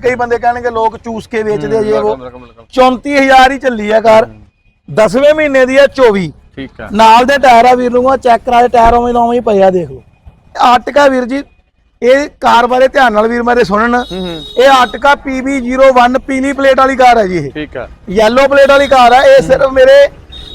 ਕਈ ਬੰਦੇ ਕਹਿਣਗੇ ਲੋਕ ਚੂਸ ਕੇ ਵੇਚਦੇ ਆ ਜੇ ਉਹ ਬਿਲਕੁਲ ਬਿਲਕੁਲ 34000 ਹੀ ਚੱਲੀ ਆ ਕਾਰ 10ਵੇਂ ਮਹੀਨੇ ਦੀ ਆ 24 ਠੀਕ ਆ। ਨਾਲ ਦੇ ਟਾਇਰ ਆ ਵੀਰ ਨੂੰ ਚੈੱਕ ਕਰਾ ਦੇ ਟਾਇਰ ਉਵੇਂ ਉਵੇਂ ਹੀ ਪਏ ਆ ਦੇਖ ਲਓ। ਆਰਟਿਕਾ ਵੀਰ ਜੀ ਇਹ ਕਾਰ ਬਾਰੇ ਧਿਆਨ ਨਾਲ ਵੀਰ ਮੇਰੇ ਸੁਣਨ। ਇਹ ਆਰਟਿਕਾ PB01 ਪੀਲੀ ਪਲੇਟ ਵਾਲੀ ਕਾਰ ਹੈ ਜੀ ਇਹ। ਠੀਕ ਆ। ਯੈਲੋ ਪਲੇਟ ਵਾਲੀ ਕਾਰ ਹੈ ਇਹ ਸਿਰਫ ਮੇਰੇ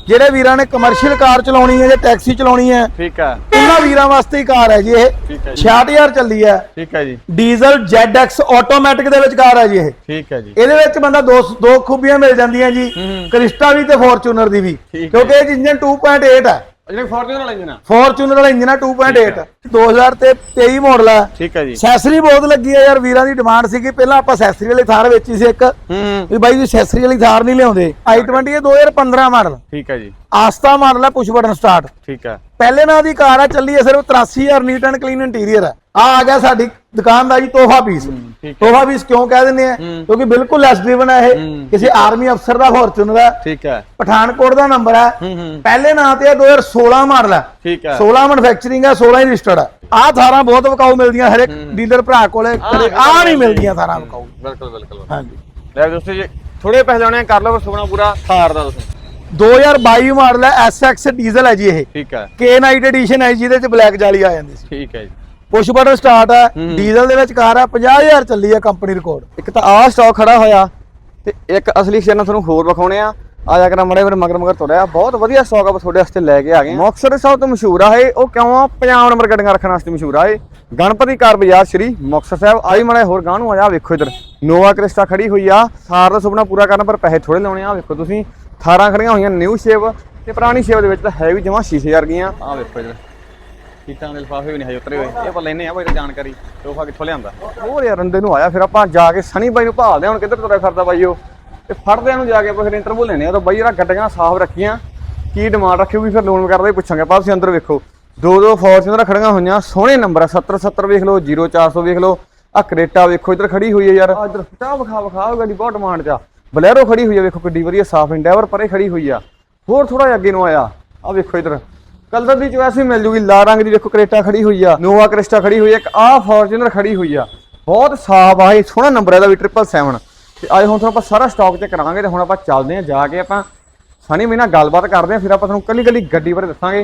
ਜਿਹੜੇ ਵੀਰਾਂ ਨੇ ਕਮਰਸ਼ੀਅਲ ਕਾਰ ਚਲਾਉਣੀ ਹੈ ਜਾਂ ਟੈਕਸੀ ਚਲਾਉਣੀ ਹੈ। ਠੀਕ ਆ। ਉਹਨਾਂ ਵੀਰਾਂ ਵਾਸਤੇ ਹੀ ਕਾਰ ਹੈ ਜੀ ਇਹ। ਠੀਕ ਹੈ ਜੀ। 66000 ਚੱਲੀ ਹੈ। ਠੀਕ ਆ ਜੀ। ਡੀਜ਼ਲ ZX ਆਟੋਮੈਟਿਕ ਦੇ ਵਿੱਚ ਕਾਰ ਹੈ ਜੀ ਇਹ। ਠੀਕ ਆ ਜੀ। ਇਹਦੇ ਵਿੱਚ ਬੰਦਾ ਦੋ ਦੋ ਖੂਬੀਆਂ ਮਿਲ ਜਾਂਦੀਆਂ ਜੀ। ਹੂੰ। ਕ੍ਰਿਸਟਾ ਵੀ ਤੇ ਫੋਰਚੂਨਰ ਦੀ ਵੀ। ਹੈ। ਕਿਉਂਕਿ ਇਹ ਇੰਜਨ 2.8 ਹੈ। ਜਿਹੜੇ ਫੋਰਚੂਨਰ ਵਾਲਾ ਇੰਜਨ ਆ ਫੋਰਚੂਨਰ ਵਾਲਾ ਇੰਜਨ ਆ। 2.8 2000 ਤੇ 23 ਮਾਡਲ ਆ। ਠੀਕ ਆ ਜੀ। ਸੈਸਰੀ ਬਹੁਤ ਲੱਗੀ ਆ ਯਾਰ ਵੀਰਾਂ ਦੀ ਡਿਮਾਂਡ ਸੀਗੀ। ਪਹਿਲਾਂ ਆਪਾਂ ਸੈਸਰੀ ਵਾਲੀ ਥਾਰ ਵੇਚੀ ਸੀ ਇੱਕ। ਹੂੰ ਵੀ ਬਾਈ ਜੀ ਸੈਸਰੀ ਵਾਲੀ ਥਾਰ ਨਹੀਂ ਲਿਆਉਂਦੇ। i20 ਇਹ 2015 ਮਾਡਲ ਠੀਕ ਆ ਜੀ। ਆਸਤਾ ਮਾਡਲ ਆ ਪੁਸ਼ ਬਟਨ ਸਟਾਰਟ ਠੀਕ ਆ। ਪਹਿਲੇ ਨਾਂ ਦੀ ਕਾਰ ਆ ਚੱਲੀ ਹੈ ਸਿਰਫ 83000 ਨੀਟ ਐਂਡ ਕਲੀਨ ਇੰਟੀਰੀਅਰ ਆ। ਆ ਆ ਗਿਆ ਸਾਡੀ ਦੁਕਾਨ ਦਾ ਜੀ ਤੋਹਫਾ ਪੀਸ ਹੈ ਤੋਹਫਾ ਪੀਸ ਕਿਉਂ ਕਹਿ ਦਿੰਦੇ ਆ? ਹੂੰ। ਕਿਉਂਕਿ ਬਿਲਕੁਲ ਲੈਸ ਡਰਿਵਨ ਹੈ ਇਹ। ਹੂੰ। ਕਿਸੇ ਆਰਮੀ ਅਫਸਰ ਦਾ ਫੋਰਚੂਨਰ ਹੈ ਠੀਕ ਆ ਪਠਾਨਕੋਟ ਦਾ ਨੰਬਰ ਹੈ ਹੂੰ ਹੂੰ। ਪਹਿਲੇ ਨਾਂ ਤੇ ਆ 2016 ਮਾਡਲ ਹੈ ਠੀਕ ਆ 16 ਮੈਨੂਫੈਕਚਰਿੰਗ ਹੈ 16 ਹੀ ਰਜਿਸਟਰਡ ਹੈ ਆਹ ਥਾਰਾਂ ਬਹੁਤ ਵਿਕਾਊ ਮਿਲਦੀਆਂ ਹਰ ਇੱਕ ਡੀਲਰ ਭਰਾ ਕੋਲੇ। ਕਦੇ ਆ ਨਹੀਂ ਮਿਲਦੀਆਂ ਥਾਰਾਂ ਵਿਕਾਊ। ਬਿਲਕੁਲ ਬਿਲਕੁਲ। ਹਾਂਜੀ। ਲੈ ਦੋਸਤੋ ਜੀ ਥੋੜੇ ਪੈਸੇ ਲਾਉਣੇ ਆ, ਕਰ ਲਓ ਸੁਪਨਾ ਪੂਰਾ ਥਾਰ ਦਾ ਤੁਸੀਂ 2022 ਮਾਡਲ ਹੈ SX ਡੀਜ਼ਲ ਹੈ ਜੀ ਇਹ। ਠੀਕ ਆ ਕੇ ਨਾਈਟ ਐਡੀਸ਼ਨ ਹੈ ਜਿਹਦੇ ਚ ਬਲੈਕ ਜਾਲੀ ਆ ਜਾਂਦੀ ਸੀ। ਠੀਕ ਹੈ ਜੀ। ਪੁਸ਼ ਬਟਨ ਸਟਾਰਟ ਹੈ। ਡੀਜ਼ਲ ਦੇ ਵਿੱਚ ਕਾਰ ਹੈ 50000 ਚੱਲੀ ਹੈ ਕੰਪਨੀ ਰਿਕਾਰਡ ਇੱਕ ਤਾਂ ਆਹ ਸਟਾਕ ਖੜਾ ਹੋਇਆ ਤੇ ਇੱਕ ਅਸਲੀ ਸ਼ੇਰ ਨਾਲ ਤੁਹਾਨੂੰ ਹੋਰ ਵਿਖਾਉਣੇ ਆ। ਆ ਜਾ ਕੇ ਮੜੇ ਮੇਰੇ ਮਗਰ ਮਗਰ ਤੁਰਿਆ। ਬਹੁਤ ਵਧੀਆ ਸਟਾਕ ਆ ਤੁਹਾਡੇ ਵਾਸਤੇ ਲੈ ਕੇ ਆ ਗਏ ਮੁਕਤਸਰ ਸਭ ਤੋਂ ਮਸ਼ਹੂਰ ਆ ਇਹ। ਉਹ ਕਿਉਂ ਆ? ਪੰਜਾਬ ਨੰਬਰ ਗੱਡੀਆਂ ਰੱਖਣ ਵਾਸਤੇ ਮਸ਼ਹੂਰ ਆ ਇਹ। ਗਣਪਤੀ ਕਾਰ ਬਾਜ਼ਾਰ ਸ਼੍ਰੀ ਮੁਕਤਸਰ ਸਾਹਿਬ। ਆਈ ਮੜੇ ਹੋਰ ਗਾਂ ਨੂੰ ਆ ਜਾ ਵੇਖੋ ਇਧਰ। ਨੋਵਾ ਕ੍ਰਿਸਟਾ ਖੜੀ ਹੋਈ ਆ। ਥਾਰ ਦਾ ਸੁਪਨਾ ਪੂਰਾ ਕਰਨਾ ਪਰ ਪੈਸੇ ਥੋੜੇ ਲਾਉਣੇ ਆ। ਵੇਖੋ ਤੁਸੀਂ। ਥਾਰਾਂ ਖੜੀਆਂ ਹੋਈਆਂ ਨਿਊ ਸ਼ੇਪ ਤੇ ਪੁਰਾਣੀ ਸ਼ੇਪ ਦੇ ਵਿੱਚ ਤਾਂ ਹੈ ਵੀ ਜਮਾ ਸ਼ੀਸ਼ੇ ਵਰਗੀਆਂ ਆ ਵੇਖੋ ਇਧਰ। ਸੀਟਾਂ ਦੇ ਲਿਫਾਫੇ ਵੀ ਨਹੀਂ ਹਜੇ ਉਤਰੇ ਹੋਏ। ਇਹ ਆਪਾਂ ਲੈਨੇ ਆ ਬਾਈ ਜਾਣਕਾਰੀ ਤੋਹਫਾ ਕਿੱਥੋਂ ਲਿਆਂਦਾ? ਹੋਰ ਯਾਰ ਅੰਦੇ ਨੂੰ ਆਇਆ ਫਿਰ ਆਪਾਂ ਜਾ ਕੇ ਸਣੀ ਬਾਈ ਨੂੰ ਭਾਲਦੇ ਹਾਂ ਹੁਣ ਕਿੱਧਰ ਤੁਰਿਆ ਫਿਰਦਾ ਬਾਈ ਉਹ? ਤੇ ਫੜਦੇ ਨੂੰ ਜਾ ਕੇ ਆਪਾਂ ਫਿਰ ਇੰਟਰਵਿਊ ਲੈਣੇ ਆ ਤਾਂ ਬਾਈ ਜਿਹੜਾ ਗੱਡੀਆਂ ਸਾਫ਼ ਰੱਖੀਆਂ ਕੀ ਡਿਮਾਂਡ ਰੱਖਿਓਗੀ ਫਿਰ ਲੋਨ ਕਰਦਾ ਪੁੱਛਾਂਗੇ। ਆਪਾਂ ਤੁਸੀਂ ਅੰਦਰ ਵੇਖੋ। ਦੋ ਦੋ ਫੋਰਚੂਨਰ ਖੜੀਆਂ ਹੋਈਆਂ ਸੋਹਣੇ ਨੰਬਰ ਆ 70 70 ਵੇਖ ਲਓ 0400 ਵੇਖ ਲਓ। ਆ ਕਰੇਟਾ ਵੇਖੋ ਇੱਧਰ ਖੜੀ ਹੋਈ ਹੈ ਯਾਰ। ਇੱਧਰ। ਚਾਹ ਵਿਖਾ ਵਿਖਾ ਉਹ ਗੱਡੀ ਬਹੁਤ ਡਿਮਾਂਡ 'ਚ ਆ। ਬਲੈਰੋ ਖੜੀ ਹੋਈ ਆ ਵੇਖੋ ਕਿੱਡੀ ਵਧੀਆ ਸਾਫ਼ ਇੰਡੈਵਰ ਪਰੇ ਖੜੀ ਹੋਈ ਆ। ਹੋਰ ਥੋੜਾ ਜਿਹਾ ਅੱਗੇ ਨੂੰ ਆਇਆ। ਆ ਵੇਖੋ ਇੱਧਰ। ਕਲਰ ਦੀ ਚੋਇਸ ਵੀ ਮਿਲ ਜੂਗੀ ਲਾਲ ਰੰਗ ਦੀ ਵੇਖੋ ਕਰੇਟਾ ਖੜੀ ਹੋਈ ਆ ਨੋਵਾ ਕ੍ਰਿਸਟਾ ਖੜੀ ਹੋਈ ਆ ਇੱਕ ਆਹ ਫੋਰਚੂਨਰ ਖੜੀ ਹੋਈ ਆ। ਬਹੁਤ ਸਾਫ਼ ਆ ਇਹ ਸੋਹਣਾ ਨੰਬਰ ਇਹਦਾ ਵੀ 777 ਤੇ ਅੱਜ ਹੁਣ ਤੁਹਾਨੂੰ ਆਪਾਂ ਸਾਰਾ ਸਟਾਕ ਚੈੱਕ ਕਰਾਂਗੇ ਤੇ ਹੁਣ ਆਪਾਂ ਚੱਲਦੇ ਹਾਂ ਜਾ ਕੇ ਆਪਾਂ ਸਨੀ ਮੀਨਾ ਗੱਲਬਾਤ ਕਰਦੇ ਹਾਂ ਫਿਰ ਆਪਾਂ ਤੁਹਾਨੂੰ ਕੱਲੀ ਕੱਲੀ ਗੱਡੀ ਬਾਰੇ ਦੱਸਾਂਗੇ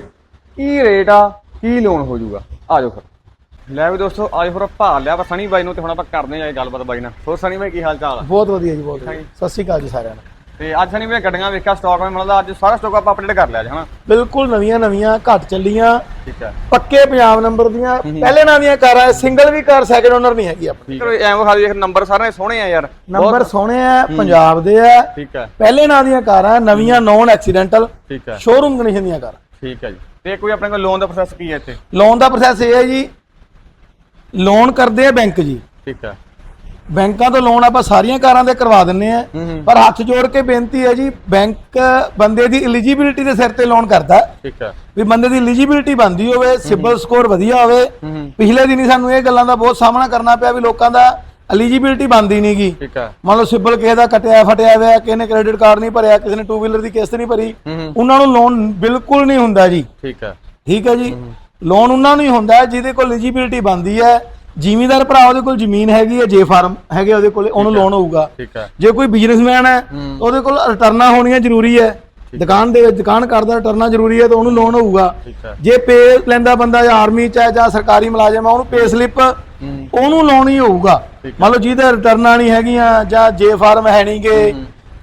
ਕੀ ਰੇਟ ਆ ਕੀ ਲੋਨ ਹੋ ਜਾਊਗਾ ਆ ਜਾਓ ਫਿਰ। ਲੈ ਵੀ ਦੋਸਤੋ ਅੱਜ ਫਿਰ ਭਾਲ ਲਿਆ ਆਪਾਂ ਸਨੀ ਬਾਈ ਨੂੰ ਤੇ ਹੁਣ ਆਪਾਂ ਕਰਦੇ ਹਾਂ ਇਹ ਗੱਲਬਾਤ ਬਾਈ ਨਾਲ। ਹੋਰ ਸਨੀ ਬਾਈ ਕੀ ਹਾਲ ਚਾਲ ਆ? ਬਹੁਤ ਵਧੀਆ ਜੀ ਬਹੁਤ ਸਤਿ ਸ਼੍ਰੀ ਅਕਾਲ ਜੀ ਸਾਰਿਆਂ ਨੂੰ। ਤੇ ਅੱਜ ਸਨੀ ਬਾਈ ਗੱਡੀਆਂ ਵੇਖਿਆ ਸਟਾਕ ਮੈਂ ਮਤਲਬ ਅੱਜ ਸਾਰਾ ਸਟਾਕ ਆਪਾਂ ਅਪਡੇਟ ਕਰ ਲਿਆ ਜੀ ਹਨਾ? ਬਿਲਕੁਲ ਨਵੀਆਂ ਨਵੀਆਂ ਘੱਟ ਚੱਲੀਆਂ। ਠੀਕ ਹੈ। ਪੱਕੇ ਪੰਜਾਬ ਨੰਬਰ ਦੀਆਂ ਪਹਿਲੇ ਨਾਂ ਦੀਆਂ ਕਾਰਾਂ ਸਿੰਗਲ ਵੀ ਕਾਰ ਸੈਕਿੰਡ ਓਨਰ ਨਹੀਂ ਹੈਗੀ ਆਪਣੀ। ਐਵੇਂ ਵਿਖਾ ਦੇਖ ਨੰਬਰ ਸਾਰੇ ਸੋਹਣੇ ਆ ਯਾਰ। ਨੰਬਰ ਸੋਹਣੇ ਆ ਪੰਜਾਬ ਦੇ ਆ। ਠੀਕ ਹੈ। ਪਹਿਲੇ ਨਾਂ ਦੀਆਂ ਕਾਰਾਂ ਨਵੀਆਂ ਨੌਨ ਐਕਸੀਡੈਂਟਲ ਠੀਕ ਹੈ। ਸ਼ੋਰੂਮ ਕੰਡੀਸ਼ਨ ਦੀਆਂ ਕਾਰਾਂ। ਠੀਕ ਹੈ ਜੀ। ਤੇ ਕੋਈ ਆਪਣੇ ਕੋਲ ਲੋਨ ਦਾ ਪ੍ਰੋਸੈਸ ਕੀ ਹੈ ਇੱਥੇ? ਲੋਨ ਦਾ ਪ੍ਰੋਸੈਸ ਇਹ ਹੈ ਜੀ ਲੋਨ ਕਰਦੇ ਆ ਬੈਂਕ ਜੀ। ਠੀਕ ਹੈ। ਬੈਂਕਾਂ ਤੋਂ ਲੋਨ ਆਪਾਂ ਸਾਰੀਆਂ ਕਾਰਾਂ ਦੇ ਕਰਵਾ ਦਿੰਨੇ ਆ। ਪਰ ਹੱਥ ਜੋੜ ਕੇ ਬੇਨਤੀ ਹੈ ਜੀ ਬੈਂਕ ਬੰਦੇ ਦੀ ਐਲੀਜੀਬਿਲਿਟੀ ਦੇ ਸਿਰ ਤੇ ਲੋਨ ਕਰਦਾ। ਠੀਕ ਹੈ। ਵੀ ਬੰਦੇ ਦੀ ਐਲੀਜੀਬਿਲਿਟੀ ਬੰਦੀ ਹੋਵੇ ਸਿਬਲ ਸਕੋਰ ਵਧੀਆ ਹੋਵੇ। ਪਿਛਲੇ ਦਿਨੀ ਸਾਨੂੰ ਇਹ ਗੱਲਾਂ ਦਾ ਬਹੁਤ ਸਾਹਮਣਾ ਕਰਨਾ ਪਿਆ ਵੀ ਲੋਕਾਂ ਦਾ ਐਲੀਜੀਬਿਲਿਟੀ ਬੰਦੀ ਨਹੀਂਗੀ ਠੀਕ ਹੈ। ਮੰਨ ਲਓ ਸਿਬਲ ਕਿਸੇ ਦਾ ਕਟਿਆ ਫਟਿਆ ਹੋਇਆ ਕਿਸੇ ਨੇ ਕ੍ਰੈਡਿਟ ਕਾਰਡ ਨਹੀਂ ਭਰਿਆ ਕਿਸੇ ਨੇ ਟੂ ਵੀਲਰ ਦੀ ਕਿਸ਼ਤ ਨਹੀਂ ਭਰੀ ਉਹਨਾਂ ਨੂੰ ਲੋਨ ਬਿਲਕੁਲ ਨਹੀਂ ਹੁੰਦਾ ਜੀ। ਠੀਕ ਹੈ। ਠੀਕ ਹੈ ਜੀ। ਲੋਨ ਉਹਨਾਂ ਨੂੰ ਹੀ ਹੁੰਦਾ ਜਿਹਦੇ ਕੋਲ ਐਲੀਜੀਬਿਲਿਟੀ ਬੰਦੀ ਹੈ। ਜ਼ਿਮੀਂਦਾਰ ਭਰਾ ਉਹਦੇ ਕੋਲ ਜ਼ਮੀਨ ਹੈਗੀ ਹੈ ਜੇ ਫਾਰਮ ਹੈਗੇ ਉਹਦੇ ਕੋਲੇ ਉਹਨੂੰ ਲੋਨ ਹੋਊਗਾ। ਠੀਕ ਹੈ। ਜੇ ਕੋਈ ਬਿਜ਼ਨਸਮੈਨ ਹੈ। ਉਹਦੇ ਕੋਲ ਰਿਟਰਨਾਂ ਹੋਣੀਆਂ ਜ਼ਰੂਰੀ ਹੈ। ਦੁਕਾਨ ਦੇ ਦੁਕਾਨ ਕਰਦਾ ਰਿਟਰਨਾਂ ਜ਼ਰੂਰੀ ਹੈ ਤਾਂ ਉਹਨੂੰ ਲੋਨ ਹੋਊਗਾ। ਜੇ ਪੇ ਲੈਂਦਾ ਬੰਦਾ ਜਾਂ ਆਰਮੀ ਚ ਹੈ ਜਾਂ ਸਰਕਾਰੀ ਮੁਲਾਜ਼ਮ ਹੈ ਉਹਨੂੰ ਪੇ ਸਲਿੱਪ ਉਹਨੂੰ ਲੋਨ ਹੀ ਹੋਊਗਾ। ਮੰਨ ਲਓ ਜਿਹਦੇ ਰਿਟਰਨਾਂ ਨਹੀਂ ਹੈਗੀਆਂ ਜਾਂ ਜੇ ਫਾਰਮ ਹੈ ਨਹੀਂਗੇ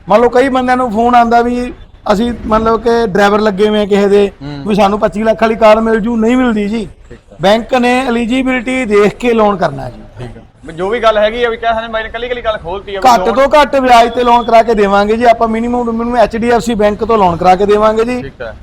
ਮੰਨ ਲਓ ਕਈ ਬੰਦਿਆਂ ਨੂੰ ਫੋਨ ਆਂਦਾ ਵੀ ਅਸੀਂ ਮੰਨ ਲਓ ਕਿ ਡਰਾਈਵਰ ਲੱਗੇ ਹੋਏ ਆ ਕਿਸੇ ਦੇ। ਵੀ ਸਾਨੂੰ 25 ਲੱਖ ਵਾਲੀ ਕਾਰ ਮਿਲ ਜੂ ਨਹੀਂ ਮਿਲਦੀ ਜੀ। ਬੈਂਕ ਨੇ ਐਲੀਜੀਬਿਲਿਟੀ ਦੇਖ ਕੇ ਲੋਨ ਕਰਨਾ ਜੀ। ਠੀਕ ਹੈ ਜੋ ਵੀ ਗੱਲ ਹੈਗੀ ਆ ਵੀ ਕਿਹਾ ਸਨੀ ਬਾਈ ਨੇ ਕੱਲੀ ਕੱਲੀ ਗੱਲ ਖੋਲਤੀ ਆ ਘੱਟ ਤੋਂ ਘੱਟ ਵਿਆਜ ਤੇ ਲੋਨ ਕਰਾ ਕੇ ਦੇਵਾਂਗੇ ਜੀ। ਆਪਾਂ ਮਿਨੀਮਮ ਮਿਨੀਮਮ HDFC ਬੈਂਕ ਤੋਂ ਲੋਨ ਕਰਾ ਕੇ ਦੇਵਾਂਗੇ ਜੀ। ਠੀਕ ਹੈ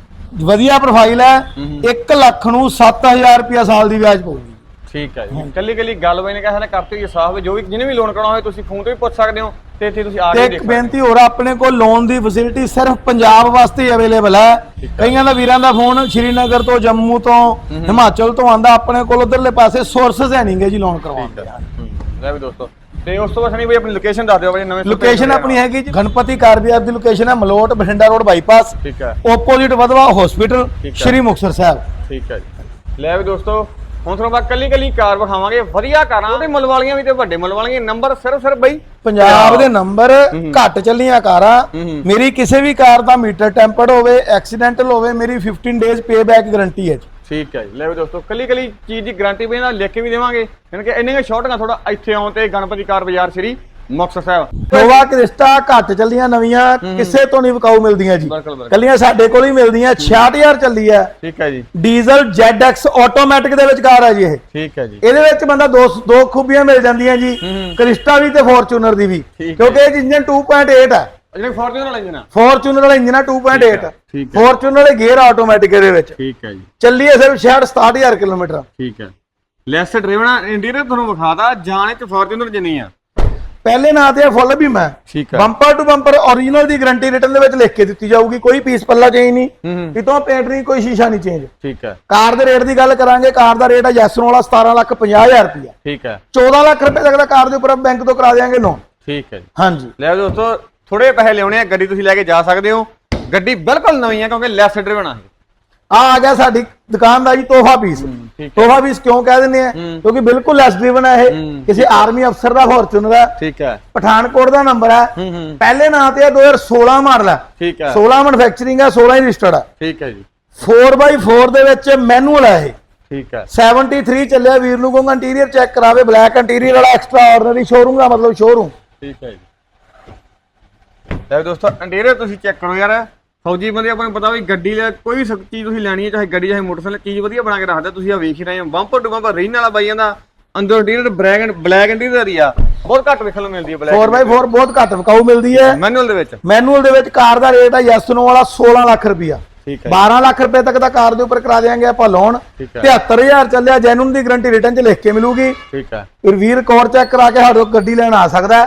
ਵਧੀਆ ਪ੍ਰੋਫਾਈਲ ਹੈ। ਹੂੰ। 1 ਲੱਖ ਨੂੰ 7000 ਰੁਪਿਆ ਸਾਲ ਦੀ ਵਿਆਜ ਪਊਗੀ। ਠੀਕ ਹੈ ਜੀ। ਕੱਲੀ ਕੱਲੀ ਗੱਲ ਬਾਈ ਨੇ ਕਿਹਾ ਸਨੇ ਕਰਤੀ ਆ ਸਾਫ਼ ਜੋ ਵੀ ਜਿਹਨੇ ਵੀ ਲੋਨ ਕਰਾਉਣਾ ਹੋਵੇ ਤੁਸੀਂ ਫੋਨ ਤੋਂ ਵੀ ਪੁੱਛ ਸਕਦੇ ਹੋ ਤੇ ਇੱਥੇ ਤੁਸੀਂ ਆ ਕੇ ਇੱਕ ਦੇਖ ਸਕਦੇ ਬੇਨਤੀ ਹੋਰ ਆ, ਆਪਣੇ ਕੋਲ ਲੋਨ ਦੀ ਫੈਸਿਲਿਟੀ ਸਿਰਫ ਪੰਜਾਬ ਵਾਸਤੇ ਹੀ ਅਵੇਲੇਬਲ ਹੈ। ਕਈਆਂ ਦਾ ਵੀਰਾਂ ਦਾ ਫੋਨ ਸ਼੍ਰੀਨਗਰ ਤੋਂ ਜੰਮੂ ਤੋਂ ਹਿਮਾਚਲ ਤੋਂ ਆਂਦਾ ਆਪਣੇ ਕੋਲ ਉਧਰਲੇ ਪਾਸੇ ਸੋਰਸਸ ਹੈ ਨਹੀਂਗੇ ਜੀ ਲੋਨ ਕਰਵਾਉਣ ਹੂੰ। ਲੈ ਵੀ ਦੋਸਤੋ। ਤੇ ਉਸ ਤੋਂ ਬਾਅਦ ਸਨੀ ਬਾਈ ਆਪਣੀ ਲੋਕੇਸ਼ਨ ਦੱਸ ਦਿਓ ਬਾਈ ਨਵੇਂ ਸੂਬੇ ਲੋਕੇਸ਼ਨ ਦੇ ਆਪਣੀ ਹੈਗੀ ਜੀ ਗਣਪਤੀ ਕਾਰ ਬਾਜ਼ਾਰ ਦੀ ਲੋਕੇਸ਼ਨ ਹੈ ਮਲੋਟ ਬਠਿੰਡਾ ਰੋਡ ਬਾਈਪਾਸ ਠੀਕ ਹੈ। ਆਪੋਜ਼ਿਟ ਵਦਵਾ ਹਸਪੀਟਲ ਠੀਕ ਹੈ। ਸ਼੍ਰੀ ਮੁਕਤਸਰ ਸਾਹਿਬ। ਠੀਕ ਹੈ ਜੀ। ਲੈ ਵੀ ਦੋਸਤੋ ਹੁਣ ਤੁਹਾਨੂੰ ਬਾਅਦ ਕੱਲੀ ਕੱਲੀ ਕਾਰ ਵਿਖਾਵਾਂਗੇ ਵਧੀਆ ਕਾਰਾਂ। ਉਹਦੇ ਮੁੱਲ ਵਾਲੀਆਂ ਵੀ ਤੇ ਵੱਡੇ ਮੁੱਲ ਵਾਲੀਆਂ ਨੰਬਰ ਸਿਰਫ ਸਿਰਫ ਬਈ। ਪੰਜਾਬ ਦੇ ਨੰਬਰ ਘੱਟ ਚੱਲੀਆਂ ਕਾਰਾਂ। ਮੇਰੀ ਕਿਸੇ ਵੀ ਕਾਰ ਦਾ ਮੀਟਰ ਟੈਂਪਰਡ ਹੋਵੇ ਐਕਸੀਡੈਂਟਲ ਹੋਵੇ ਮੇਰੀ 15 ਡੇਜ਼ ਪੇ ਬੈਕ ਗਾਰੰਟੀ ਹੈ ਜੀ। ਠੀਕ ਹੈ ਜੀ। ਲੈ ਵੀ ਦੋਸਤੋ ਕੱਲੀ ਕੱਲੀ ਚੀਜ਼ ਦੀ ਗਾਰੰਟੀ ਵੀ ਇਹਨਾਂ ਲਿਖ ਕੇ ਵੀ ਦੇਵਾਂਗੇ। ਯਾਨੀ ਕਿ ਇੰਨੀਆਂ ਸ਼ਾਰਟਾਂ ਥੋੜਾ ਇੱਥੇ ਆਉਣ ਤੇ ਗਣਪਤੀ ਕਾਰ ਬਾਜ਼ਾਰ ਸ਼੍ਰੀ ਮੁਕਤਸਰ ਸਾਹਿਬ। ਨੋਵਾ ਕ੍ਰਿਸਟਾ ਘੱਟ ਚੱਲੀਆਂ ਨਵੀਆਂ ਕਿਸੇ ਤੋਂ ਨਹੀਂ ਵਿਕਾਊ ਮਿਲਦੀਆਂ ਜੀ। ਬਿਲਕੁਲ, ਬਿਲਕੁਲ। ਕੱਲੀਆਂ ਸਾਡੇ ਕੋਲ ਹੀ ਮਿਲਦੀਆਂ 66000 ਚੱਲੀ ਹੈ। ਠੀਕ ਹੈ ਜੀ। ਡੀਜ਼ਲ ZX ਆਟੋਮੈਟਿਕ ਦੇ ਵਿੱਚ ਕਾਰ ਹੈ ਜੀ ਇਹ। ਠੀਕ ਹੈ ਜੀ। ਇਹਦੇ ਵਿੱਚ ਬੰਦਾ ਦੋ ਦੋ ਖੂਬੀਆਂ ਮਿਲ ਜਾਂਦੀਆਂ ਜੀ। ਕ੍ਰਿਸਟਾ ਵੀ ਤੇ ਫੋਰਚੂਨਰ ਦੀ ਵੀ। ਠੀਕ ਹੈ। ਕਿਉਂਕਿ ਇਹ ਇੰਜਨ 2.8 ਹੈ। ਜਿਹੜੇ ਫੋਰਚੂਨਰ ਵਾਲਾ ਇੰਜਨ ਆ। ਫੋਰਚੂਨਰ ਵਾਲਾ ਇੰਜਨ 2.8 ਠੀਕ ਹੈ, ਠੀਕ ਹੈ। ਫੋਰਚੂਨਰ ਵਾਲੇ ਗੇਅਰ ਆਟੋਮੈਟਿਕ ਇਹਦੇ ਵਿੱਚ। ਠੀਕ ਹੈ ਜੀ। ਚੱਲੀ ਹੈ ਸਿਰਫ 66 67000 ਕਿਲੋਮੀਟਰ। ਠੀਕ ਹੈ। ਲੈਸ ਡਰਾਈਵਰ ਇੰਟੀਰੀਅਰ ਤੁਹਾਨੂੰ ਵਿਖਾਦਾ ਜਾਣੇ ਚ ਫੋਰਚੂਨਰ ਜਿੰਨੀ ਆ। ਪਹਿਲੇ ਨਾਂ ਤੇ ਫੁੱਲ ਵੀ ਮੈਂ। ਠੀਕ ਹੈ ਬੰਪਰ ਟੂ ਬੰਪਰ origignal ਦੀ ਗਾਰੰਟੀ ਰਿਟਰਨ ਦੇ ਵਿੱਚ ਲਿਖ ਕੇ ਦਿੱਤੀ ਜਾਊਗੀ ਕੋਈ ਪੀਸ ਪੱਲਾ ਚੇਂਜ ਨਹੀਂ। ਹੂੰ ਹੂੰ। ਕਿਤੋਂ ਪੇਂਟ ਨਹੀਂ ਕੋਈ ਸ਼ੀਸ਼ਾ ਨਹੀਂ ਚੇਂਜ ਠੀਕ ਹੈ ਕਾਰ ਦੇ ਰੇਟ ਦੀ ਗੱਲ ਕਰਾਂਗੇ ਕਾਰ ਦਾ ਰੇਟ ਹੈ ਜੈਸਨ ਵਾਲਾ 17 ਲੱਖ 50 ਹਜ਼ਾਰ ਰੁਪਇਆ ਠੀਕ ਹੈ 14 ਲੱਖ ਰੁਪਏ ਤੱਕ ਦਾ ਕਾਰ ਦੇ ਉੱਪਰ ਬੈਂਕ ਤੋਂ ਕਰਾ ਦੇਾਂਗੇ ਲੋਨ ਠੀਕ ਹੈ ਹਾਂਜੀ। ਲੈ ਦੋਸਤੋ ਥੋੜੇ ਪੈਸੇ ਲਿਆਉਣੇ ਆ ਗੱਡੀ ਤੁਸੀਂ ਲੈ ਕੇ ਜਾ ਸਕਦੇ ਹੋ। ਗੱਡੀ ਬਿਲਕੁਲ ਨਵੀਂ ਆ ਕਿਉਂਕਿ ਲੈਸ ਡਰਾਈਵਰ ਆ ਆ ਆ ਗਿਆ ਸਾਡੀ ਦੁਕਾਨ ਦਾ ਜੀ ਤੋਹਫਾ ਪੀਸ ਤੋਹਫਾ ਪੀਸ ਕਿਉਂ ਕਹਿ ਦਿੰਦੇ ਆ। ਕਿਉਂਕਿ ਬਿਲਕੁਲ ਲੈਸ ਡਰਿਵਨ ਹੈ ਇਹ। ਕਿਸੇ ਆਰਮੀ ਅਫਸਰ ਦਾ ਫੋਰਚੂਨਰ ਹੈ ਠੀਕ ਹੈ। ਪਠਾਨਕੋਟ ਦਾ ਨੰਬਰ ਹੂੰ ਪਹਿਲੇ ਨਾਂ ਤੇ ਹੈ 2016 ਮਾਡਲ ਹੈ ਠੀਕ ਹੈ। 16 ਮੈਨੂਫੈਕਚਰਿੰਗ ਹੈ 16 ਹੀ ਰਜਿਸਟਰਡ ਹੈ ਠੀਕ ਹੈ ਜੀ। 4x4 ਦੇ ਵਿੱਚ ਮੈਨੂਅਲ ਹੈ ਇਹ। ਠੀਕ ਹੈ। 73 ਚੱਲਿਆ ਵੀਰ ਨੂੰ ਕਹੂੰਗਾ ਇੰਟੀਰੀਅਰ ਚੈੱਕ ਕਰਾਵੇ ਬਲੈਕ ਇੰਟੀਰੀਅਰ ਵਾਲਾ ਐਕਸਟਰਾ ਆਰਡੀਨਰੀ ਸ਼ੋਰੂਮ ਦਾ ਮਤਲਬ ਸ਼ੋਰੂਮ ਠੀਕ ਹੈ ਜੀ। ਲੈ ਦੋਸਤੋ ਇੰਟੀਰੀਅਰ ਤੁਸੀਂ ਚੈੱਕ ਕਰੋ ਯਾਰ। ਫੌਜੀ ਬੰਦੇ ਆਪਾਂ ਨੂੰ ਪਤਾ ਵੀ ਗੱਡੀ ਲੈ ਕੋਈ ਵੀ ਸਭ ਚੀਜ਼ ਤੁਸੀਂ ਲੈਣੀ ਹੈ ਚਾਹੇ ਗੱਡੀ ਚਾਹੇ ਮੋਟਰਸਾਈਕਲ ਚੀਜ਼ ਵਧੀਆ ਬਣਾ ਕੇ ਰੱਖਦਾ ਤੁਸੀਂ ਆ ਵੇਖ ਹੀ ਰਹੇ ਹੋ। ਬੰਪਰ ਟੂ ਬੰਪਰ ਰੀਨ ਵਾਲਾ ਬਾਈ ਜਾਂਦਾ ਅੰਦਰ interior black and black interior ਹੀ ਆ। ਬਹੁਤ ਘੱਟ ਵੇਖਣ ਨੂੰ ਮਿਲਦੀ ਹੈ ਬਲੈਕ 4x4 ਬਹੁਤ ਘੱਟ ਵਿਕਾਊ ਮਿਲਦੀ ਹੈ। ਮੈਨੂਅਲ ਦੇ ਵਿੱਚ। ਮੈਨੂਅਲ ਦੇ ਵਿੱਚ ਕਾਰ ਦਾ ਰੇਟ ਹੈ ਯੈਸਨੋ ਵਾਲਾ 16 ਲੱਖ ਰੁਪਇਆ ਠੀਕ ਹੈ 12 ਲੱਖ ਰੁਪਏ ਤੱਕ ਦਾ ਕਾਰ ਦੇ ਉੱਪਰ ਕਰਾ ਦੇਾਂਗੇ ਆਪਾਂ ਲੋਨ ਠੀਕ ਹੈ। 73000 ਚੱਲਿਆ ਜੈਨੂਨ ਦੀ ਗਾਰੰਟੀ ਰਿਟਰਨ ਚ ਲਿਖ ਕੇ ਮਿਲੂਗੀ। ਠੀਕ ਹੈ। ਫਿਰ ਵੀਰ ਰਿਕਾਰਡ ਚੈੱਕ ਕਰਾ ਕੇ ਸਾਡੇ ਗੱਡੀ ਲੈਣ ਆ ਸਕਦਾ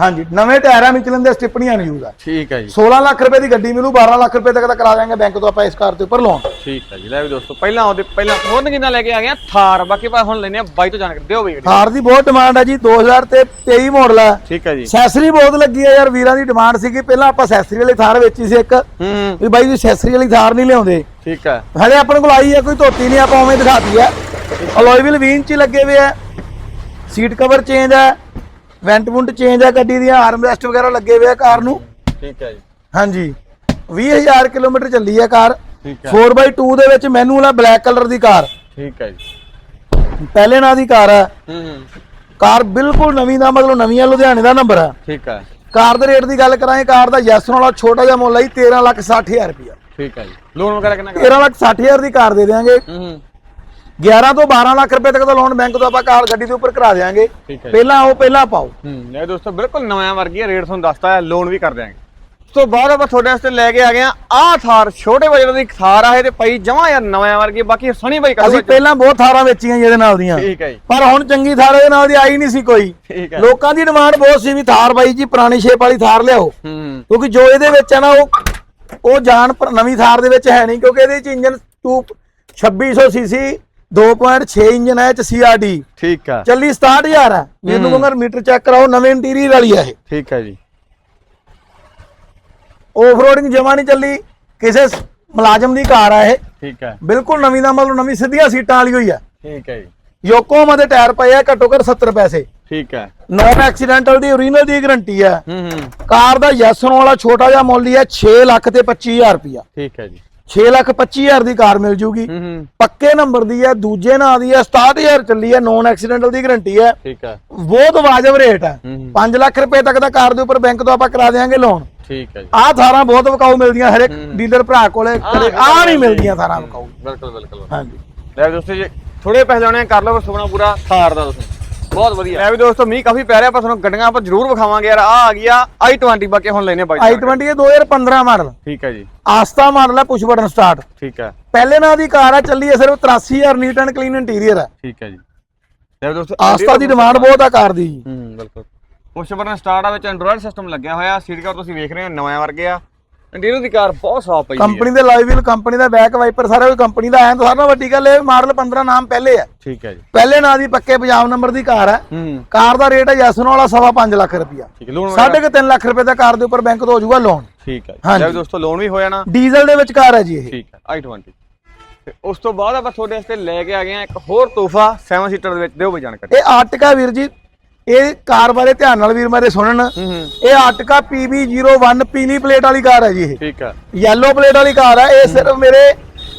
ਹਾਂਜੀ ਨਵੇਂ ਟਾਇਰਾਂ ਮਿਚਲਨ ਦੇ ਸਟਿੱਪਣੀਆਂ ਨਹੀਂ ਯੂਜ਼ ਠੀਕ ਹੈ ਜੀ। 16 ਲੱਖ ਰੁਪਏ ਦੀ ਗੱਡੀ ਮਿਲੂ 12 ਲੱਖ ਰੁਪਏ ਤੱਕ ਦਾ ਕਰਾ ਦੇਾਂਗੇ ਬੈਂਕ ਤੋਂ ਆਪਾਂ ਇਸ ਕਾਰ ਦੇ ਉੱਪਰ ਲੋਨ ਠੀਕ ਹੈ ਜੀ ਲੈ ਵੀ ਦੋਸਤੋ ਪਹਿਲਾਂ ਉਹਦੇ ਪਹਿਲਾਂ ਹੋਰ ਨਗੀਨਾ ਲੈ ਕੇ ਆ ਗਏ ਆ ਥਾਰ। ਬਾਕੀ ਆਪਾਂ ਹੁਣ ਲੈਨੇ ਆ ਬਾਈ ਤੋਂ ਜਾਣਕਾਰੀ ਦਿਓ ਬਈ ਗੱਡੀ। ਥਾਰ ਦੀ ਬਹੁਤ ਡਿਮਾਂਡ ਹੈ ਜੀ 2000 ਤੇ 23 ਮਾਡਲ ਹੈ ਠੀਕ ਹੈ ਜੀ। ਸੈਸਰੀ ਬਹੁਤ ਲੱਗੀ ਹੈ ਯਾਰ ਵੀਰਾਂ ਦੀ ਡਿਮਾਂਡ ਸੀਗੀ। ਪਹਿਲਾਂ ਆਪਾਂ ਸੈਸਰੀ ਵਾਲੀ ਥਾਰ ਵੇਚੀ ਸੀ ਇੱਕ। ਹੂੰ ਵੀ ਬਾਈ ਜੀ ਸੈਸਰੀ ਵਾਲੀ ਥਾਰ ਨਹੀਂ ਲਿਆਉਂਦੇ। ਠੀਕ ਹੈ ਹਲੇ ਆਪਣੇ ਕੋਲ ਆਈ ਹੈ ਕੋਈ ਧੋਤੀ ਨਹੀਂ ਆਪਾਂ ਉਵੇਂ ਦਿਖਾਤੀ ਹੈ ਅਲੋਈ ਵੀਲ 20 ਇੰਚ ਲੱਗੇ ਹੋਏ ਆ। ਸੀਟ ਕਵਰ ਚੇਂਜ ਹੈ ਵੈਂਟ ਵੁੰਟ ਚੇਂਜ ਹੈ ਗੱਡੀ ਦੀਆਂ ਆਰਮ ਰੈਸਟ ਵਗੈਰਾ ਲੱਗੇ ਹੋਏ ਆ ਕਾਰ ਨੂੰ। ਠੀਕ ਹੈ ਜੀ। ਹਾਂਜੀ। 20000 ਕਿਲੋਮੀਟਰ ਚੱਲੀ ਹੈ ਕਾਰ। ਠੀਕ ਹੈ। 4x2 ਦੇ ਵਿੱਚ ਮੈਨੂਅਲ ਹੈ ਬਲੈਕ ਕਲਰ ਦੀ ਕਾਰ। ਠੀਕ ਹੈ ਜੀ। ਪਹਿਲੇ ਨਾਂ ਦੀ ਕਾਰ ਹੈ। ਹੂੰ ਹੂੰ। ਕਾਰ ਬਿਲਕੁਲ ਨਵੀਂ ਦਾ ਮਤਲਬ ਨਵੀਂ ਆ ਲੁਧਿਆਣੇ ਦਾ ਨੰਬਰ ਹੈ। ਠੀਕ ਹੈ। ਕਾਰ ਦੇ ਰੇਟ ਦੀ ਗੱਲ ਕਰਾਂਗੇ ਕਾਰ ਦਾ ਯੈਸ ਵਾਲਾ ਛੋਟਾ ਜਿਹਾ ਮੁੱਲ ਹੈ 13 ਲੱਖ 60000 ਰੁਪਇਆ। ਠੀਕ ਹੈ ਜੀ। ਲੋਨ ਵਗੈਰਾ ਕਿੰਨਾ 13 ਲੱਖ 60000 ਦੀ ਕਾਰ ਦੇ ਦੇਵਾਂਗੇ ਹੂੰ ਹੂੰ। 11 ਤੋਂ 12 ਲੱਖ ਰੁਪਏ ਤੱਕ ਦਾ ਲੋਨ ਬੈਂਕ ਤੋਂ ਆਪਾਂ ਕਾਰ ਗੱਡੀ ਦੇ ਉੱਪਰ ਕਰਾ ਦੇਵਾਂਗੇ। ਪਹਿਲਾਂ ਆਓ ਪਹਿਲਾਂ ਪਾਓ। ਹੂੰ ਇਹ ਦੋਸਤੋ ਬਿਲਕੁਲ ਨਵਾਂ ਵਰਗੀ ਰੇਟ ਤੁਹਾਨੂੰ ਦੱਸਤਾ ਹੈ ਲੋਨ ਵੀ ਕਰ ਦਿਆਂਗੇ। ਉਸ ਤੋਂ ਬਾਅਦ ਆਪਾਂ ਤੁਹਾਡੇ ਵਾਸਤੇ ਲੈ ਕੇ ਆ ਗਏ ਆ ਆਹ ਥਾਰ ਛੋਟੇ ਬਜਟ ਦੀ ਥਾਰ ਆ ਇਹ ਤੇ ਪਈ ਜਮਾ ਯਾਰ ਨਵਾਂ ਵਰਗੀ ਬਾਕੀ ਸਣੀ ਬਾਈ ਅਸੀਂ ਪਹਿਲਾਂ ਬਹੁਤ ਥਾਰਾਂ ਵੇਚੀਆਂ ਜੀ ਇਹਦੇ ਨਾਲ ਦੀਆਂ। ਠੀਕ ਹੈ ਜੀ। ਪਰ ਹੁਣ ਚੰਗੀ ਥਾਰ ਇਹਦੇ ਨਾਲ ਦੀ ਆਈ ਨਹੀਂ ਸੀ ਕੋਈ। ਲੋਕਾਂ ਦੀ ਡਿਮਾਂਡ ਬਹੁਤ ਸੀ ਵੀ ਥਾਰ ਬਾਈ ਜੀ ਪੁਰਾਣੀ ਸ਼ੇਪ ਵਾਲੀ ਥਾਰ ਲਿਆਓ। ਕਿਉਂਕਿ ਜੋ ਇਹਦੇ ਵਿੱਚ ਹੈ ਨਾ ਉਹ ਉਹ ਜਾਨ ਪਰ ਨਵੀਂ ਥਾਰ ਦੇ ਵਿੱਚ ਹੈ ਨਹੀਂ ਕਿਉਂਕਿ ਇਹਦੇ ਵਿੱਚ ਇੰਜਨ 2 2600 ਸੀਸੀ 2.6 ਇੰਜਨ ਹੈ ਚ ਸੀਆਰਡੀ ਠੀਕ ਹੈ ਚੱਲੀ 67000 ਹੈ। ਮੈਨੂੰ ਕਹੂੰਗਾ ਮੀਟਰ ਚੈੱਕ ਕਰਾਓ ਨਵੇਂ ਇੰਟੀਰੀਅਰ ਵਾਲੀ ਹੈ ਇਹ। ਠੀਕ ਹੈ ਜੀ। ਆਫ ਰੋਡਿੰਗ ਜਮਾ ਨਹੀਂ ਚੱਲੀ। ਕਿਸੇ ਮੁਲਾਜ਼ਮ ਦੀ ਕਾਰ ਆ ਇਹ। ਠੀਕ ਹੈ। ਬਿਲਕੁਲ ਨਵੀਂ ਦਾ ਮਤਲਬ ਨਵੀਂ ਸਿੱਧੀਆਂ ਸੀਟਾਂ ਵਾਲੀ ਹੋਈ ਆ। ਠੀਕ ਹੈ ਜੀ। ਯੋਕੋਮਾ ਦੇ ਟਾਇਰ ਪਏ ਆ ਘੱਟੋ ਘੱਟ 70 ਪੈਸੇ। ਠੀਕ ਹੈ। ਨਾਨ ਐਕਸੀਡੈਂਟਲ ਦੀ ਓਰੀਜਨਲ ਦੀ ਗਾਰੰਟੀ ਹੈ ਹੂੰ ਹੂੰ। ਕਾਰ ਦਾ ਯੈਸਨ ਵਾਲਾ ਛੋਟਾ ਜਿਹਾ ਮੁੱਲ ਹੀ ਹੈ 6 ਲੱਖ ਤੇ 25000 ਰੁਪਇਆ। ਠੀਕ ਹੈ ਜੀ। 6 ਲੱਖ 25000 ਦੀ ਕਾਰ ਮਿਲ ਜੂਗੀ। ਪੱਕੇ ਨੰਬਰ ਦੀ ਹੈ ਦੂਜੇ ਨਾਂ ਦੀ ਹੈ 67000 ਚੱਲੀ ਹੈ ਨੋਨ ਐਕਸੀਡੈਂਟਲ ਦੀ ਗਾਰੰਟੀ ਹੈ ਠੀਕ ਹੈ। ਬਹੁਤ ਵਾਜਬ ਰੇਟ ਹੂੰ 5 ਲੱਖ ਰੁਪਏ ਤੱਕ ਦਾ ਕਾਰ ਦੇ ਉੱਪਰ ਬੈਂਕ ਤੋਂ ਆਪਾਂ ਕਰਾ ਦੇਵਾਂਗੇ ਲੋਨ ਠੀਕ ਹੈ ਜੀ। ਆਹ ਥਾਰਾਂ ਬਹੁਤ ਵਿਕਾਊ ਮਿਲਦੀਆਂ ਹਰ ਇੱਕ ਡੀਲਰ ਭਰਾ ਕੋਲੇ ਕਦੇ ਆਹ ਨਹੀਂ ਮਿਲਦੀਆਂ ਥਾਰਾਂ ਵਿਕਾਊ। ਬਿਲਕੁਲ ਬਿਲਕੁਲ। ਹਾਂਜੀ। ਲੈ ਦੋਸਤੋ ਜੀ ਥੋੜੇ ਆ, ਕਰ ਲਓ ਸੁਪਨਾ ਪੂਰਾ ਥਾਰ ਦਾ ਤੁਸੀਂ। ਬਹੁਤ ਵਧੀਆ। ਲੈ ਵੀ ਦੋਸਤੋ ਮੀਂਹ ਕਾਫੀ ਪੈ ਰਿਹਾ ਆਪਾਂ ਤੁਹਾਨੂੰ ਗੱਡੀਆਂ ਆਪਾਂ ਜ਼ਰੂਰ ਵਿਖਾਵਾਂਗੇ ਯਾਰ। ਆ ਆ ਗਈ ਆ i20 ਬਾਕੀ ਹੁਣ ਲੈਨੇ ਬਾਈ i20 ਇਹ 2015 ਮਾਡਲ। ਠੀਕ ਹੈ ਜੀ। ਆਸਤਾ ਮਾਡਲ ਹੈ ਪੁਸ਼ ਬਟਨ ਸਟਾਰਟ ਠੀਕ ਹੈ। ਪਹਿਲੇ ਨਾਂ ਦੀ ਕਾਰ ਹੈ ਚੱਲੀ ਹੈ ਸਿਰਫ 83000 ਨੀਟ ਐਂਡ ਕਲੀਨ ਇੰਟੀਰੀਅਰ ਹੈ ਠੀਕ ਹੈ ਜੀ। ਲੈ ਦੋਸਤੋ ਆਸਤਾ ਦੀ ਡਿਮਾਂਡ ਬਹੁਤ ਆ ਕਾਰ ਦੀ ਹੂੰ ਬਿਲਕੁਲ। ਪੁਸ਼ ਬਟਨ ਸਟਾਰਟ ਆ ਵਿੱਚ ਐਂਡਰੋਇਡ ਸਿਸਟਮ ਲੱਗਿਆ ਹੋਇਆ ਸੀਟ ਕਵਰ ਤੁਸੀਂ ਵੇਖ ਰਹੇ ਹੋ ਨਵੇਂ ਵਰਗੇ ਆ। ਇੰਟੀਰੀਅਰ ਦੀ ਕਾਰ ਬਹੁਤ ਸਾਫ਼ ਪਈ ਹੈ ਕੰਪਨੀ ਦੇ ਲਾਈਵ ਵੀਲ ਕੰਪਨੀ ਦਾ ਬੈਕ ਵਾਈਪਰ ਸਾਰਾ ਕੁਝ ਕੰਪਨੀ ਦਾ ਹੈ ਤਾਂ ਨਾਲੋਂ ਵੱਡੀ ਗੱਲ ਇਹ ਮਾਡਲ 15 ਨਾਮ ਪਹਿਲੇ ਹੈ ਠੀਕ ਹੈ ਜੀ। ਪਹਿਲੇ ਨਾਂ ਦੀ ਪੱਕੇ ਪੰਜਾਬ ਨੰਬਰ ਦੀ ਕਾਰ ਹੈ। ਕਾਰ ਦਾ ਰੇਟ ਹੈ ਜੈਸਨ ਵਾਲਾ ਸਵਾ ਪੰਜ ਲੱਖ ਲੋਨ ਸਾਢੇ ਕੁ ਤਿੰਨ ਲੱਖ ਰੁਪਏ ਦਾ ਕਾਰ ਦੇ ਉੱਪਰ ਬੈਂਕ ਤੋਂ ਹੋ ਜਾਊਗਾ ਲੋਨ ਠੀਕ ਹੈ ਵੀ ਦੋਸਤੋ ਲੋਨ ਵੀ ਹੋ ਜਾਣਾ ਡੀਜ਼ਲ ਦੇ ਵਿੱਚ ਕਾਰ ਹੈ ਜੀ ਇਹ। ਠੀਕ ਹੈ i20 ਤੇ ਉਸ ਤੋਂ ਬਾਅਦ ਆਪਾਂ ਤੁਹਾਡੇ ਵਾਸਤੇ ਲੈ ਕੇ ਆ ਗਏ ਆ ਇੱਕ ਹੋਰ ਤੋਹਫਾ 7 ਸੀਟਰ ਦੇ ਵਿੱਚ ਦਿਓ ਬਈ ਜਾਣਕਾਰੀ। ਇਹ ਆਰਟਿਕਾ ਵੀਰ ਜੀ ਇਹ ਕਾਰ ਬਾਰੇ ਧਿਆਨ ਨਾਲ ਵੀਰ ਮੇਰੇ ਸੁਣਨ। ਹੂੰ ਹੂੰ। ਇਹ ਆਰਟਿਕਾ PB01 ਪੀਲੀ ਪਲੇਟ ਵਾਲੀ ਕਾਰ ਹੈ ਜੀ ਇਹ। ਠੀਕ ਆ ਯੈਲੋ ਪਲੇਟ ਵਾਲੀ ਕਾਰ ਹੈ। ਇਹ ਸਿਰਫ ਮੇਰੇ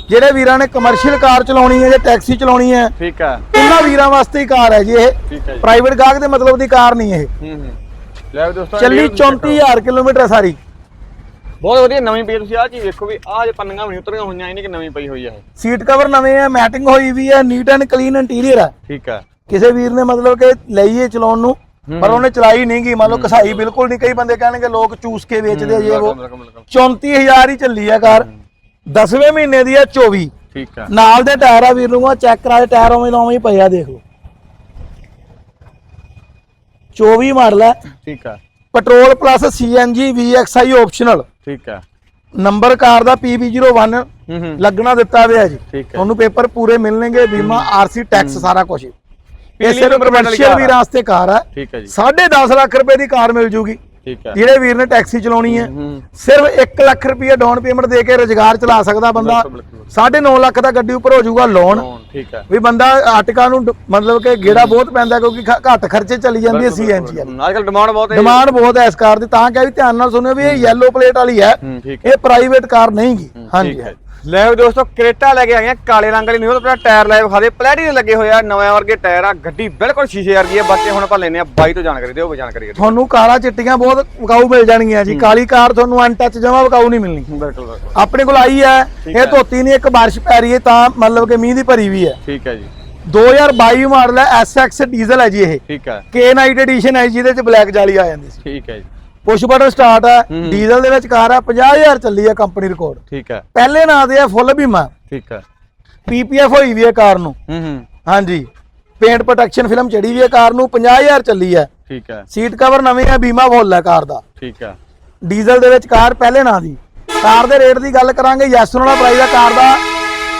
ਜਿਹੜੇ ਵੀਰਾਂ ਨੇ ਕਮਰਸ਼ੀਅਲ ਕਾਰ ਚਲਾਉਣੀ ਹੈ ਜਾਂ ਟੈਕਸੀ ਚਲਾਉਣੀ ਹੈ ਠੀਕ ਆ ਉਹਨਾਂ ਵੀਰਾਂ ਵਾਸਤੇ ਹੀ ਕਾਰ ਹੈ ਜੀ ਇਹ। ਆ ਪ੍ਰਾਈਵੇਟ ਗਾਹਕ ਦੇ ਮਤਲਬ ਦੀ ਕਾਰ ਨਹੀਂ ਇਹ। ਹੂੰ ਹੂੰ। ਲੈ ਵੀ ਦੋਸਤੋ ਚੱਲੀ ਇਹ ਤੁਸੀਂ check ਕਰੋ। 34000 ਕਿਲੋਮੀਟਰ ਹੈ ਸਾਰੀ। ਬਹੁਤ ਵਧੀਆ ਨਵੀਂ ਪਈ ਆ, ਤੁਸੀਂ ਆਹ ਚੀਜ਼ ਵੇਖੋ ਵੀ ਆਹ ਜੇ ਪੰਨੀਆਂ ਵੀ ਉਤਰੀਆਂ ਹੋਈਆਂ ਇਹਨੇ ਕਿ ਨਵੀਂ ਪਈ ਹੋਈ ਆ ਇਹ। ਸੀਟ ਕਵਰ ਨਵੇਂ ਹੈ ਮੈਟਿੰਗ ਹੋਈ ਵੀ ਹੈ ਨੀਟ ਐਂਡ ਕਲੀਨ ਇੰਟੀਰੀਅਰ ਹੈ। ਠੀਕ ਆ ਕਿਸੇ ਵੀਰ ਨੇ ਮਤਲਬ ਕਿ ਲਈਏ ਚਲਾਉਣ ਨੂੰ ਪਰ ਉਹਨੇ ਚਲਾਈ ਨਹੀਂ ਗਈ ਮੰਨ ਲਓ ਕਸਾਈ ਬਿਲਕੁਲ ਨਹੀਂ ਕਈ ਬੰਦੇ ਕਹਿਣਗੇ ਲੋਕ ਚੂਸ ਕੇ ਵੇਚਦੇ ਆ ਜੇ ਉਹ। ਬਿਲਕੁਲ, ਬਿਲਕੁਲ। 34000 ਹੀ ਚੱਲੀ ਆ ਕਾਰ 10ਵੇਂ ਮਹੀਨੇ ਦੀ ਆ 24 ਠੀਕ ਆ। ਨਾਲ ਦੇ ਟਾਇਰ ਆ ਵੀਰ ਨੂੰ ਚੈੱਕ ਕਰਾ ਦੇ ਟਾਇਰ ਉਵੇਂ ਦਾ ਉਵੇਂ ਹੀ ਪਏ ਆ ਦੇਖ ਲਓ। 24 ਮਾਡਲ ਹੈ ਠੀਕ ਆ। Petrol plus CNG VXI optional. ਠੀਕ ਆ। ਨੰਬਰ ਕਾਰ ਦਾ PB01 ਹੂੰ ਹੂੰ। ਲੱਗਣਾ ਦਿੱਤਾ ਹੋਇਆ ਜੀ। ਤੁਹਾਨੂੰ ਪੇਪਰ ਪੂਰੇ ਮਿਲਣਗੇ ਬੀਮਾ ਆਰਸੀ ਟੈਕਸ ਸਾਰਾ ਕੁਝ ਇਹ ਸਿਰਫ ਕਮਰਸ਼ੀਅਲ ਕਾਰ ਵੀ ਆ। ਰਾਸਤੇ ਕਾਰ ਹੈ ਠੀਕ ਆ ਜੀ। 10.5 ਲੱਖ ਰੁਪਏ ਦੀ ਕਾਰ ਮਿਲ ਜੂਗੀ। ਠੀਕ ਆ ਜਿਹੜੇ ਵੀਰ ਨੇ ਟੈਕਸੀ ਚਲਾਉਣੀ ਹੈ। ਹੂੰ ਸਿਰਫ 1 ਲੱਖ ਰੁਪਏ ਡਾਊਨ ਪੇਮੈਂਟ ਦੇ ਕੇ ਰੋਜ਼ਗਾਰ ਚਲਾ ਸਕਦਾ ਬੰਦਾ। ਬਿਲਕੁਲ, ਬਿਲਕੁਲ। 9.5 ਲੱਖ ਦਾ ਗੱਡੀ ਉੱਪਰ ਹੋ ਜਾਊਗਾ ਲੋਨ ਹਾਂ, ਠੀਕ ਵੀ ਬੰਦਾ ਆਟਕਾ ਨੂੰ ਮਤਲਬ ਕਿ ਗੇੜਾ ਬਹੁਤ ਪੈਂਦਾ ਕਿਉਂਕਿ ਘੱਟ ਖਰਚੇ ਚਲੀ ਜਾਂਦੀ ਹੈ ਸੀਐਨਜੀ ਵਾਲੀ। ਅੱਜ ਕੱਲ ਡਿਮਾਂਡ ਬਹੁਤ ਹੈ ਡਿਮਾਂਡ ਬਹੁਤ ਹੈ ਇਸ ਕਾਰ ਦੀ। ਤਾਂ ਕਿ ਵੀ ਧਿਆਨ ਨਾਲ ਸੁਣਿਓ ਵੀ ਇਹ ਯੈਲੋ ਪਲੇਟ ਵਾਲੀ ਹੈ। ਹੂੰ ਹੈ ਇਹ ਪ੍ਰਾਈਵੇਟ ਕਾਰ ਨਹੀਂ ਗੀ ਹਾਂਜੀ ਹੈ। ਲੈ ਦੋਸਤੋ ਕਰੇਟਾ ਲੈ ਕੇ ਆ ਗਏ ਆ, ਕਾਲੇ ਰੰਗ ਵਾਲੀ ਨਹੀਂ ਉਹ ਤਾਂ ਟਾਇਰ ਲੈ ਵਿਖਾ ਦੇ। ਪਲੈਟੀ ਦੇ ਲੱਗੇ ਹੋਏ ਆ ਨਵੇਂ ਵਰਗੇ ਟਾਇਰ ਆ ਗੱਡੀ ਬਿਲਕੁਲ ਸ਼ੀਸ਼ੇ ਵਰਗੀ ਆ। ਬਾਕੀ ਹੁਣ ਆਪਾਂ ਲੈਨੇ ਆ ਬਾਈ ਤੋਂ ਜਾਣਕਾਰੀ ਦਿਓ ਜਾਣਕਾਰੀ ਤੁਹਾਨੂੰ ਕਾਰਾਂ ਚਿੱਟੀਆਂ ਬਹੁਤ ਵਿਕਾਊ ਮਿਲ ਜਾਣਗੀਆਂ ਜੀ। ਕਾਲੀ ਕਾਰ ਤੁਹਾਨੂੰ ਅਨਟੱਚ ਜਮਾ ਵਿਕਾਊ ਨਹੀਂ ਮਿਲਣੀ। ਬਿਲਕੁਲ ਆਪਣੇ ਕੋਲ ਆਈ ਹੈ ਇਹ। ਧੋਤੀ ਨਹੀਂ ਇੱਕ ਬਾਰਿਸ਼ ਪੈ ਰਹੀ ਹੈ ਤਾਂ ਮਤਲਬ ਕਿ ਮੀਂਹ ਦੀ ਭਰੀ ਵੀ ਹੈ। ਠੀਕ ਹੈ ਜੀ। 2022 ਮਾਡਲ ਹੈ SX ਡੀਜ਼ਲ ਹੈ ਜੀ ਇਹ। ਠੀਕ ਹੈ। ਕੇ ਨਾਈਟ ਐਡੀਸ਼ਨ ਹੈ ਜਿਹਦੇ ਚ ਬਲੈਕ ਜਾਲੀ ਆ ਜਾਂਦੀ ਸੀ। ਠੀਕ ਹੈ ਜੀ। ਪੁਸ਼ ਬਟਨ ਸਟਾਰਟ ਹੈ। ਡੀਜ਼ਲ ਦੇ ਵਿੱਚ ਕਾਰ ਹੈ 50000 ਚੱਲੀ ਹੈ ਕੰਪਨੀ ਰਿਕਾਰਡ ਠੀਕ ਹੈ। ਪਹਿਲੇ ਨਾਂ ਦੇ ਹੈ ਫੁੱਲ ਬੀਮਾ। ਠੀਕ ਹੈ। ਪੀਪੀਐਫ ਹੋਈ ਵੀ ਹੈ ਕਾਰ ਨੂੰ। ਹੂੰ ਹੂੰ। ਹਾਂਜੀ। ਪੇਂਟ ਪ੍ਰੋਟੈਕਸ਼ਨ ਫਿਲਮ ਚੜੀ ਵੀ ਹੈ ਕਾਰ ਨੂੰ 50000 ਚੱਲੀ ਹੈ। ਠੀਕ ਹੈ। ਸੀਟ ਕਵਰ ਨਵੇਂ ਹੈ ਬੀਮਾ ਫੁੱਲ ਹੈ ਕਾਰ ਦਾ। ਠੀਕ ਹੈ। ਡੀਜ਼ਲ ਦੇ ਵਿੱਚ ਕਾਰ ਪਹਿਲੇ ਨਾਂ ਦੀ। ਕਾਰ ਦੇ ਰੇਟ ਦੀ ਗੱਲ ਕਰਾਂਗੇ ਯੈਸ ਵਾਲਾ ਪ੍ਰਾਈਸ ਹੈ ਕਾਰ ਦਾ।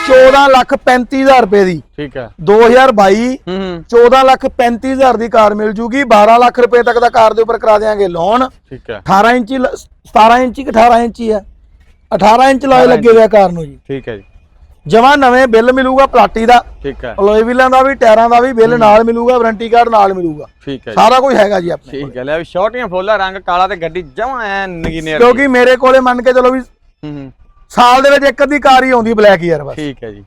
14 ਲੱਖ 35000 ਰੁਪਏ ਦੀ। ਠੀਕ ਹੈ। 2022 ਹੂੰ ਹੂੰ। 14 ਲੱਖ 35000 ਦੀ ਕਾਰ ਮਿਲ ਜੂਗੀ। 12 ਲੱਖ ਰੁਪਏ ਤੱਕ ਦਾ ਕਾਰ ਦੇ ਉੱਪਰ ਕਰਾ ਦੇਾਂਗੇ ਲੋਨ ਠੀਕ ਹੈ। 18 ਇੰਚੀ ਲ- 17 ਇੰਚੀ ਕਿ 18 ਇੰਚੀ ਹੈ? 18 ਇੰਚ ਲੋਏ ਲੱਗੇ ਹੋਏ ਆ ਕਾਰ ਨੂੰ ਜੀ। ਠੀਕ ਹੈ ਜੀ। ਜਮਾ ਨਵੇਂ ਬਿੱਲ ਮਿਲੂਗਾ ਪਲਾਟੀ ਦਾ। ਠੀਕ ਹੈ। ਅਲੋਏ ਵੀਲਾਂ ਦਾ ਵੀ ਟਾਇਰਾਂ ਦਾ ਵੀ ਬਿੱਲ ਨਾਲ ਮਿਲੂਗਾ ਵਾਰੰਟੀ ਕਾਰਡ ਨਾਲ ਮਿਲੂਗਾ। ਠੀਕ ਹੈ ਸਾਰਾ ਕੁਝ ਹੈਗਾ ਜੀ ਆਪਣੇ ਠੀਕ ਹੈ ਲੈ ਵੀ ਸ਼ਾਰਟੀਆਂ ਫੁੱਲ ਰੰਗ ਕਾਲਾ ਤੇ ਗੱਡੀ ਜਮਾ ਐ ਨਗੀਨੇ ਕਿਉਂਕਿ ਮੇਰੇ ਕੋਲੇ ਮੰਨ ਕੇ ਚਲੋ ਵੀ ਹੂੰ ਹੂੰ। ਸਾਲ ਦੇ ਵਿੱਚ ਇੱਕ ਅੱਧੀ ਕਾਰ ਹੀ ਆਉਂਦੀ ਬਲੈਕ ਯਾਰ ਬਸ। ਠੀਕ ਹੈ ਜੀ।